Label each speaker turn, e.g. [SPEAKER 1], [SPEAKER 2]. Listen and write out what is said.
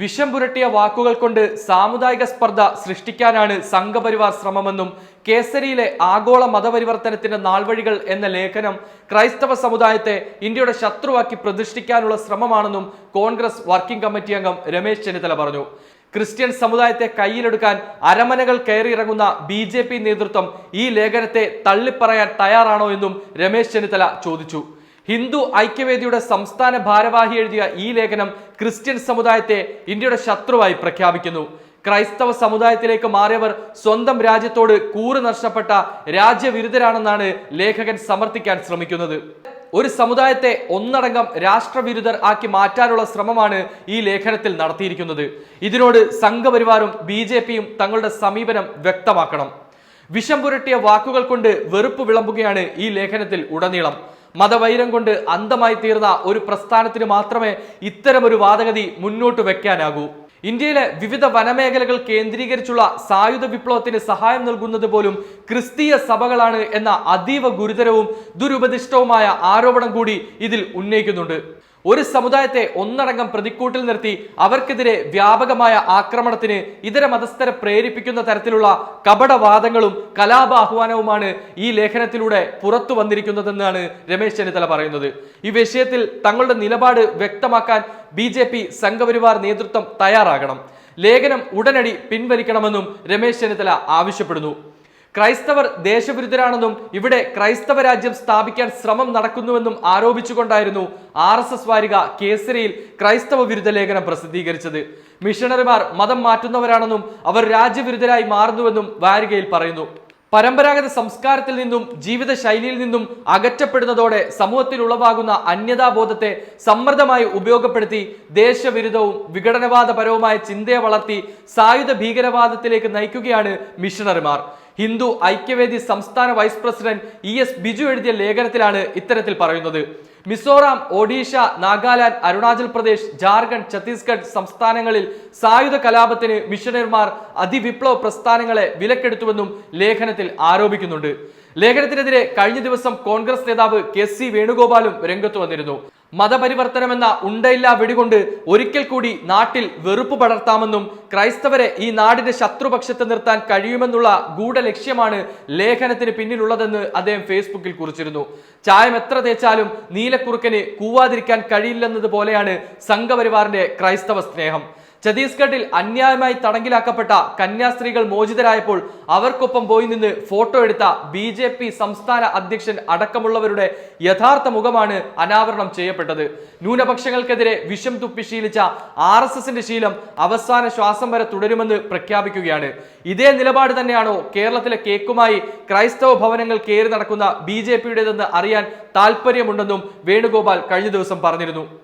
[SPEAKER 1] വിഷം പുരട്ടിയ വാക്കുകൾ കൊണ്ട് സാമുദായിക സ്പർദ്ധ സൃഷ്ടിക്കാനാണ് സംഘപരിവാർ ശ്രമമെന്നും കേസരിയിലെ ആഗോള മതപരിവർത്തനത്തിന്റെ നാൾവഴികൾ എന്ന ലേഖനം ക്രൈസ്തവ സമുദായത്തെ ഇന്ത്യയുടെ ശത്രുവാക്കി പ്രതിഷ്ഠിക്കാനുള്ള ശ്രമമാണെന്നും കോൺഗ്രസ് വർക്കിംഗ് കമ്മിറ്റി അംഗം രമേശ് ചെന്നിത്തല പറഞ്ഞു. ക്രിസ്ത്യൻ സമുദായത്തെ കയ്യിലെടുക്കാൻ അരമനകൾ കയറിയിറങ്ങുന്ന ബി ജെ പി നേതൃത്വം ഈ ലേഖനത്തെ തള്ളിപ്പറയാൻ തയ്യാറാണോ എന്നും രമേശ് ചെന്നിത്തല ചോദിച്ചു. ഹിന്ദു ഐക്യവേദിയുടെ സംസ്ഥാന ഭാരവാഹി എഴുതിയ ഈ ലേഖനം ക്രിസ്ത്യൻ സമുദായത്തെ ഇന്ത്യയുടെ ശത്രുവായി പ്രഖ്യാപിക്കുന്നു. ക്രൈസ്തവ സമുദായത്തിലേക്ക് മാറിയവർ സ്വന്തം രാജ്യത്തോട് കൂറ് നഷ്ടപ്പെട്ട രാജ്യവിരുദ്ധരാണെന്നാണ് ലേഖകൻ സമർത്ഥിക്കാൻ ശ്രമിക്കുന്നത്. ഒരു സമുദായത്തെ ഒന്നടങ്കം രാഷ്ട്രവിരുദ്ധർ ആക്കി മാറ്റാനുള്ള ശ്രമമാണ് ഈ ലേഖനത്തിൽ നടത്തിയിരിക്കുന്നത്. ഇതിനോട് സംഘപരിവാറും ബി ജെ പിയും തങ്ങളുടെ സമീപനം വ്യക്തമാക്കണം. വിഷം പുരട്ടിയ വാക്കുകൾ കൊണ്ട് വെറുപ്പ് വിളമ്പുകയാണ് ഈ ലേഖനത്തിൽ ഉടനീളം. മതവൈരം കൊണ്ട് അന്തമായി തീർന്ന ഒരു പ്രസ്ഥാനത്തിന് മാത്രമേ ഇത്തരമൊരു വാദഗതി മുന്നോട്ട് വെക്കാനാകൂ. ഇന്ത്യയിലെ വിവിധ വനമേഖലകൾ കേന്ദ്രീകരിച്ചുള്ള സായുധ വിപ്ലവത്തിന് സഹായം നൽകുന്നത് പോലും ക്രിസ്തീയ സഭകളാണ് എന്ന അതീവ ഗുരുതരവും ദുരുപദിഷ്ടവുമായ ആരോപണം കൂടി ഇതിൽ ഉന്നയിക്കുന്നുണ്ട്. ഒരു സമുദായത്തെ ഒന്നടങ്കം പ്രതിക്കൂട്ടിൽ നിർത്തി അവർക്കെതിരെ വ്യാപകമായ ആക്രമണത്തിന് ഇതര മതസ്ഥരെ പ്രേരിപ്പിക്കുന്ന തരത്തിലുള്ള കപടവാദങ്ങളും കലാപാഹ്വാനവുമാണ് ഈ ലേഖനത്തിലൂടെ പുറത്തു വന്നിരിക്കുന്നതെന്നാണ് രമേശ് ചെന്നിത്തല പറയുന്നത്. ഈ വിഷയത്തിൽ തങ്ങളുടെ നിലപാട് വ്യക്തമാക്കാൻ ബി ജെ പി സംഘപരിവാർ നേതൃത്വം തയ്യാറാകണം. ലേഖനം ഉടനടി പിൻവലിക്കണമെന്നും രമേശ് ചെന്നിത്തല ആവശ്യപ്പെടുന്നു. ക്രൈസ്തവർ ദേശവിരുദ്ധരാണെന്നും ഇവിടെ ക്രൈസ്തവ രാജ്യം സ്ഥാപിക്കാൻ ശ്രമം നടക്കുന്നുവെന്നും ആരോപിച്ചുകൊണ്ടായിരുന്നു ആർ എസ് എസ് വാരിക കേസരിയിൽ ക്രൈസ്തവ വിരുദ്ധ ലേഖനം പ്രസിദ്ധീകരിച്ചത്. മിഷണറിമാർ മതം മാറ്റുന്നവരാണെന്നും അവർ രാജ്യവിരുദ്ധരായി മാറുന്നുവെന്നും വാരികയിൽ പറയുന്നു. പരമ്പരാഗത സംസ്കാരത്തിൽ നിന്നും ജീവിതശൈലിയിൽ നിന്നും അകറ്റപ്പെടുന്നതോടെ സമൂഹത്തിൽ ഉളവാകുന്ന അന്യതാബോധത്തെ സമ്മർദ്ദമായി ഉപയോഗപ്പെടുത്തി ദേശവിരുദ്ധവും വിഘടനവാദപരവുമായ ചിന്തയെ വളർത്തി സായുധ ഭീകരവാദത്തിലേക്ക് നയിക്കുകയാണ് മിഷണറിമാർ. ഹിന്ദു ഐക്യവേദി സംസ്ഥാന vice president E S Biju എഴുതിയ ലേഖനത്തിലാണ് ഇത്തരത്തിൽ പറയുന്നത്. മിസോറാം ഒഡീഷ നാഗാലാൻഡ് അരുണാചൽ പ്രദേശ് ജാർഖണ്ഡ് ഛത്തീസ്ഗഡ് സംസ്ഥാനങ്ങളിൽ സായുധ കലാപത്തിന് മിഷണറിമാർ അതിവിപ്ലവ പ്രസ്ഥാനങ്ങളെ വിലക്കെടുത്തുവെന്നും ലേഖനത്തിൽ ആരോപിക്കുന്നുണ്ട്. ലേഖനത്തിനെതിരെ കഴിഞ്ഞ ദിവസം കോൺഗ്രസ് നേതാവ് കെ സി വേണുഗോപാലും രംഗത്ത് വന്നിരുന്നു. മതപരിവർത്തനമെന്ന ഉണ്ടയില്ല വെടികൊണ്ട് ഒരിക്കൽ കൂടി നാട്ടിൽ വെറുപ്പ് പടർത്താമെന്നും ക്രൈസ്തവരെ ഈ നാടിന്റെ ശത്രുപക്ഷത്ത് നിർത്താൻ കഴിയുമെന്നുള്ള ഗൂഢലക്ഷ്യമാണ് ലേഖനത്തിന് പിന്നിലുള്ളതെന്ന് അദ്ദേഹം ഫേസ്ബുക്കിൽ കുറിച്ചിരുന്നു. ചായം എത്ര തേച്ചാലും നീലക്കുറുക്കന് കൂവാതിരിക്കാൻ കഴിയില്ലെന്നതുപോലെയാണ് സംഘപരിവാറിന്റെ ക്രൈസ്തവ സ്നേഹം. ഛത്തീസ്ഗഡിൽ അന്യായമായി തടങ്കിലാക്കപ്പെട്ട കന്യാസ്ത്രീകൾ മോചിതരായപ്പോൾ അവർക്കൊപ്പം പോയി നിന്ന് ഫോട്ടോ എടുത്ത ബി ജെ പി സംസ്ഥാന അധ്യക്ഷൻ അടക്കമുള്ളവരുടെ യഥാർത്ഥ മുഖമാണ് അനാവരണം ചെയ്യപ്പെട്ടത്. ന്യൂനപക്ഷങ്ങൾക്കെതിരെ വിഷം തുപ്പി ശീലിച്ച ആർ എസ് എസിന്റെ ശീലം അവസാന ശ്വാസം വരെ തുടരുമെന്ന് പ്രഖ്യാപിക്കുകയാണ്. ഇതേ നിലപാട് തന്നെയാണോ കേരളത്തിലെ കേക്കുമായി ക്രൈസ്തവ ഭവനങ്ങൾ കയറി നടക്കുന്ന ബി ജെ പിയുടേതെന്ന് അറിയാൻ താല്പര്യമുണ്ടെന്നും വേണുഗോപാൽ കഴിഞ്ഞ ദിവസം പറഞ്ഞിരുന്നു.